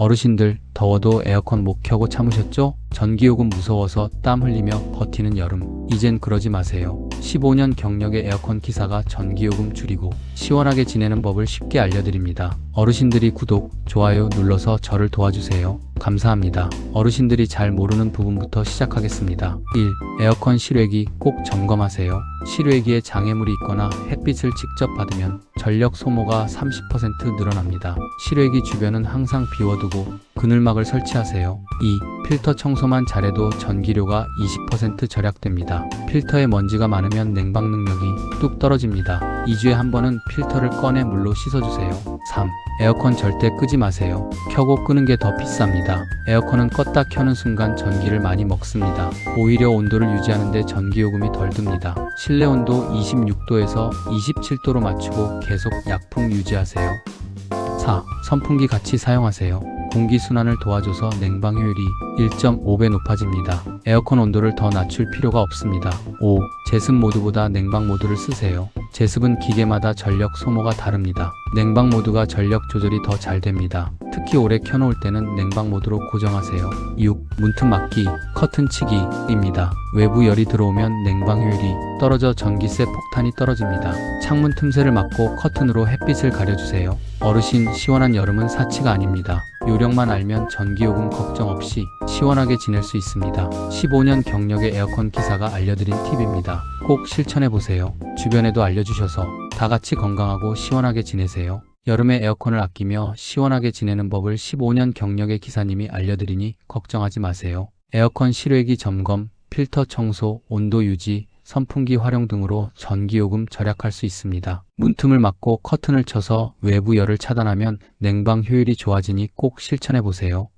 어르신들 더워도 에어컨 못 켜고 참으셨죠? 전기요금 무서워서 땀 흘리며 버티는 여름. 이젠 그러지 마세요. 15년 경력의 에어컨 기사가 전기요금 줄이고 시원하게 지내는 법을 쉽게 알려드립니다. 어르신들이 구독, 좋아요 눌러서 저를 도와주세요. 감사합니다. 어르신들이 잘 모르는 부분부터 시작하겠습니다. 1. 에어컨 실외기 꼭 점검하세요. 실외기에 장애물이 있거나 햇빛을 직접 받으면 전력 소모가 30% 늘어납니다. 실외기 주변은 항상 비워두고 그늘막을 설치하세요. 2. 필터 청소만 잘해도 전기료가 20% 절약됩니다. 필터에 먼지가 많으면 냉방 능력이 뚝 떨어집니다. 2주에 한 번은 필터를 꺼내 물로 씻어주세요. 3. 에어컨 절대 끄지 마세요. 켜고 끄는 게 더 비쌉니다. 에어컨은 껐다 켜는 순간 전기를 많이 먹습니다. 오히려 온도를 유지하는데 전기요금이 덜 듭니다. 실내 온도 26도에서 27도로 맞추고 계속 약풍 유지하세요. 4. 선풍기 같이 사용하세요. 공기순환을 도와줘서 냉방 효율이 1.5배 높아집니다. 에어컨 온도를 더 낮출 필요가 없습니다. 5. 제습 모드보다 냉방 모드를 쓰세요. 제습은 기계마다 전력 소모가 다릅니다. 냉방 모드가 전력 조절이 더 잘 됩니다. 특히 오래 켜놓을 때는 냉방 모드로 고정하세요. 6. 문틈 막기, 커튼 치기 입니다. 외부 열이 들어오면 냉방 효율이 떨어져 전기세 폭탄이 떨어집니다. 창문 틈새를 막고 커튼으로 햇빛을 가려주세요. 어르신 시원한 여름은 사치가 아닙니다. 요령만 알면 전기요금 걱정 없이 시원하게 지낼 수 있습니다. 15년 경력의 에어컨 기사가 알려드린 팁입니다. 꼭 실천해보세요. 주변에도 알려주셔서 다 같이 건강하고 시원하게 지내세요. 여름에 에어컨을 아끼며 시원하게 지내는 법을 15년 경력의 기사님이 알려드리니 걱정하지 마세요. 에어컨 실외기 점검, 필터 청소, 온도 유지, 선풍기 활용 등으로 전기요금 절약할 수 있습니다. 문틈을 막고 커튼을 쳐서 외부 열을 차단하면 냉방 효율이 좋아지니 꼭 실천해 보세요.